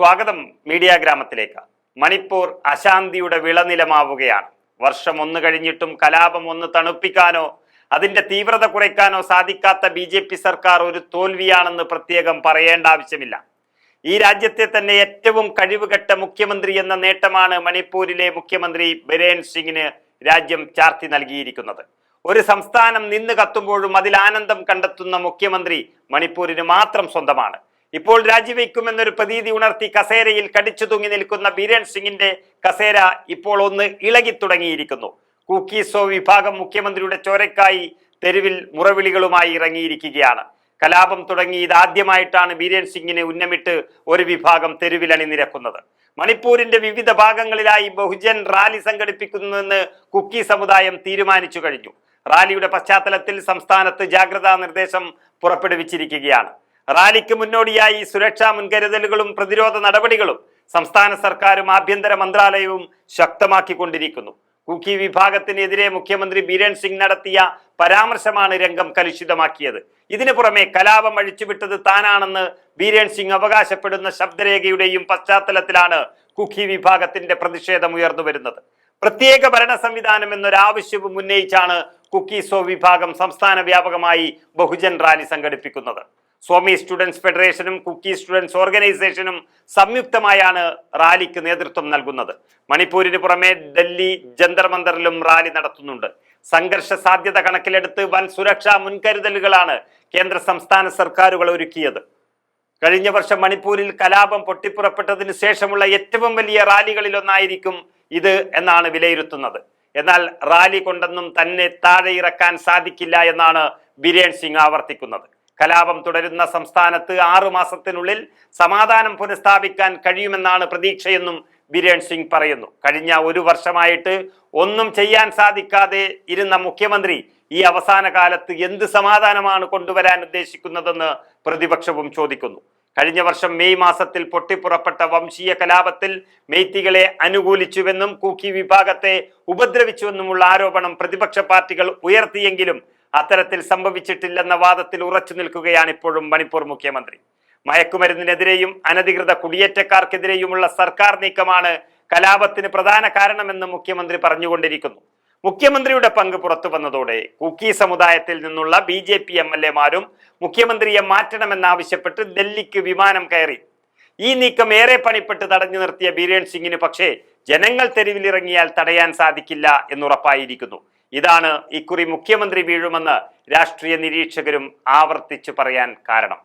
സ്വാഗതം മീഡിയ ഗ്രാമത്തിലേക്ക്. മണിപ്പൂർ അശാന്തിയുടെ വിളനിലമാവുകയാണ്. വർഷം ഒന്ന് കഴിഞ്ഞിട്ടും കലാപം ഒന്ന് തണുപ്പിക്കാനോ അതിന്റെ തീവ്രത കുറയ്ക്കാനോ സാധിക്കാത്ത ബി ജെ പി സർക്കാർ ഒരു തോൽവിയാണെന്ന് പ്രത്യേകം പറയേണ്ട ആവശ്യമില്ല. ഈ രാജ്യത്തെ തന്നെ ഏറ്റവും കഴിവുകെട്ട മുഖ്യമന്ത്രി എന്ന നേട്ടമാണ് മണിപ്പൂരിലെ മുഖ്യമന്ത്രി ബിരേൻ സിംഗിന് രാജ്യം ചാർത്തി നൽകിയിരിക്കുന്നത്. ഒരു സംസ്ഥാനം നിന്ന് കത്തുമ്പോഴും അതിൽ ആനന്ദം കണ്ടെത്തുന്ന മുഖ്യമന്ത്രി മണിപ്പൂരിന് മാത്രം സ്വന്തമാണ്. ഇപ്പോൾ രാജിവെക്കുമെന്നൊരു പ്രതീതി ഉണർത്തി കസേരയിൽ കടിച്ചു തൂങ്ങി നിൽക്കുന്ന ബീരൻ സിംഗിന്റെ കസേര ഇപ്പോൾ ഒന്ന് ഇളകി തുടങ്ങിയിരിക്കുന്നു. കുക്കീസോ വിഭാഗം മുഖ്യമന്ത്രിയുടെ ചോരക്കായി തെരുവിൽ മുറവിളികളുമായി ഇറങ്ങിയിരിക്കുകയാണ്. കലാപം തുടങ്ങി ഇതാദ്യമായിട്ടാണ് ബീരൻ സിംഗിനെ ഉന്നമിട്ട് ഒരു വിഭാഗം തെരുവിൽ അണിനിരക്കുന്നത്. മണിപ്പൂരിന്റെ വിവിധ ഭാഗങ്ങളിലായി ബഹുജൻ റാലി സംഘടിപ്പിക്കുന്നുവെന്ന് കുക്കി സമുദായം തീരുമാനിച്ചു കഴിഞ്ഞു. റാലിയുടെ പശ്ചാത്തലത്തിൽ സംസ്ഥാനത്ത് ജാഗ്രതാ നിർദ്ദേശം പുറപ്പെടുവിച്ചിരിക്കുകയാണ്. റാലിക്ക് മുന്നോടിയായി സുരക്ഷാ മുൻകരുതലുകളും പ്രതിരോധ നടപടികളും സംസ്ഥാന സർക്കാരും ആഭ്യന്തര മന്ത്രാലയവും ശക്തമാക്കിക്കൊണ്ടിരിക്കുന്നു. കുക്കി വിഭാഗത്തിനെതിരെ മുഖ്യമന്ത്രി ബീരൻ സിംഗ് നടത്തിയ പരാമർശമാണ് രംഗം കലുഷിതമാക്കിയത്. ഇതിനു പുറമെ കലാപം അഴിച്ചുവിട്ടത് താനാണെന്ന് ബീരൻ സിംഗ് അവകാശപ്പെടുന്ന ശബ്ദരേഖയുടെയും പശ്ചാത്തലത്തിലാണ് കുക്കി വിഭാഗത്തിന്റെ പ്രതിഷേധം ഉയർന്നു വരുന്നത്. പ്രത്യേക ഭരണ സംവിധാനം എന്നൊരാവശ്യവും ഉന്നയിച്ചാണ് കുക്കി സോ വിഭാഗം സംസ്ഥാന വ്യാപകമായി ബഹുജൻ റാലി സംഘടിപ്പിക്കുന്നത്. സ്വാമി സ്റ്റുഡൻസ് ഫെഡറേഷനും കുക്കി സ്റ്റുഡൻസ് ഓർഗനൈസേഷനും സംയുക്തമായാണ് റാലിക്ക് നേതൃത്വം നൽകുന്നത്. മണിപ്പൂരിന് പുറമെ ഡൽഹി ജന്തർ മന്ദറിലും റാലി നടത്തുന്നുണ്ട്. സംഘർഷ സാധ്യത കണക്കിലെടുത്ത് വൻ സുരക്ഷാ മുൻകരുതലുകളാണ് കേന്ദ്ര സംസ്ഥാന സർക്കാരുകൾ ഒരുക്കിയത്. കഴിഞ്ഞ വർഷം മണിപ്പൂരിൽ കലാപം പൊട്ടിപ്പുറപ്പെട്ടതിന് ശേഷമുള്ള ഏറ്റവും വലിയ റാലികളിലൊന്നായിരിക്കും ഇത് എന്നാണ് വിലയിരുത്തുന്നത്. എന്നാൽ റാലി കൊണ്ടൊന്നും തന്നെ താഴെ ഇറക്കാൻ സാധിക്കില്ല എന്നാണ് ബിരേൻ സിംഗ് ആവർത്തിക്കുന്നത്. കലാപം തുടരുന്ന സംസ്ഥാനത്ത് ആറു മാസത്തിനുള്ളിൽ സമാധാനം പുനഃസ്ഥാപിക്കാൻ കഴിയുമെന്നാണ് പ്രതീക്ഷയെന്നും ബിരേൺ സിംഗ് പറയുന്നു. കഴിഞ്ഞ ഒരു വർഷമായിട്ട് ഒന്നും ചെയ്യാൻ സാധിക്കാതെ ഇരുന്ന മുഖ്യമന്ത്രി ഈ അവസാന കാലത്ത് എന്ത് സമാധാനമാണ് കൊണ്ടുവരാൻ ഉദ്ദേശിക്കുന്നതെന്ന് പ്രതിപക്ഷവും ചോദിക്കുന്നു. കഴിഞ്ഞ വർഷം മെയ് മാസത്തിൽ പൊട്ടിപ്പുറപ്പെട്ട വംശീയ കലാപത്തിൽ മെയ്ത്തികളെ അനുകൂലിച്ചുവെന്നും കൂക്കി വിഭാഗത്തെ ഉപദ്രവിച്ചുവെന്നുമുള്ള ആരോപണം പ്രതിപക്ഷ പാർട്ടികൾ ഉയർത്തിയെങ്കിലും അത്തരത്തിൽ സംഭവിച്ചിട്ടില്ലെന്ന വാദത്തിൽ ഉറച്ചു നിൽക്കുകയാണ് ഇപ്പോഴും മണിപ്പൂർ മുഖ്യമന്ത്രി. മയക്കുമരുന്നിനെതിരെയും അനധികൃത കുടിയേറ്റക്കാർക്കെതിരെയുമുള്ള സർക്കാർ നീക്കമാണ് കലാപത്തിന് പ്രധാന കാരണമെന്ന് മുഖ്യമന്ത്രി പറഞ്ഞുകൊണ്ടിരിക്കുന്നു. മുഖ്യമന്ത്രിയുടെ പങ്ക് പുറത്തു വന്നതോടെ കുക്കി സമുദായത്തിൽ നിന്നുള്ള B J P M L എമാരും മുഖ്യമന്ത്രിയെ മാറ്റണമെന്നാവശ്യപ്പെട്ട് ഡൽഹിക്ക് വിമാനം കയറി. ഈ നീക്കം ഏറെ പണിപ്പെട്ട് തടഞ്ഞു നിർത്തിയ ബീരേൺ സിംഗിന് പക്ഷേ ജനങ്ങൾ തെരുവിലിറങ്ങിയാൽ തടയാൻ സാധിക്കില്ല എന്നുറപ്പായിരിക്കുന്നു. ഇതാണ് ഇക്കുറി മുഖ്യമന്ത്രി വീഴുമെന്ന് രാഷ്ട്രീയ നിരീക്ഷകരും ആവർത്തിച്ചു പറയാൻ കാരണം.